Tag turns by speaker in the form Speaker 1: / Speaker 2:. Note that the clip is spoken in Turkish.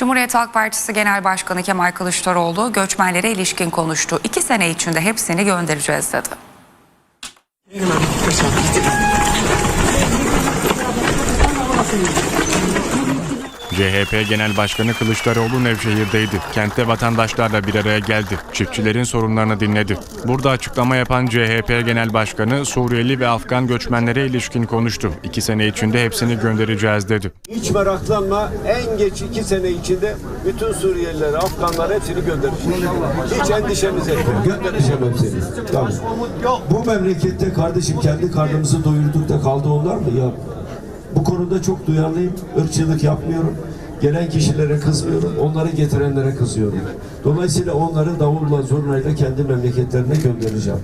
Speaker 1: Cumhuriyet Halk Partisi Genel Başkanı Kemal Kılıçdaroğlu göçmenlere ilişkin konuştu. İki sene içinde hepsini göndereceğiz dedi.
Speaker 2: CHP Genel Başkanı Kılıçdaroğlu Nevşehir'deydi. Kentte vatandaşlarla bir araya geldi. Çiftçilerin sorunlarını dinledi. Burada açıklama yapan CHP Genel Başkanı Suriyeli ve Afgan göçmenlere ilişkin konuştu. İki sene içinde hepsini göndereceğiz dedi.
Speaker 3: Hiç meraklanma en geç iki sene içinde bütün Suriyelileri, Afganları hepsini göndereceğiz. Hiç endişeniz etmeyin. Göndereceğim hepsini. Tamam. Bu memlekette kardeşim kendi karnımızı doyurduk da kaldı onlar mı? Ya bu konuda çok duyarlıyım. Irkçılık yapmıyorum. Gelen kişilere kızmıyorum. Onları getirenlere kızıyorum. Dolayısıyla onları davulla zurnayla kendi memleketlerine göndereceğim.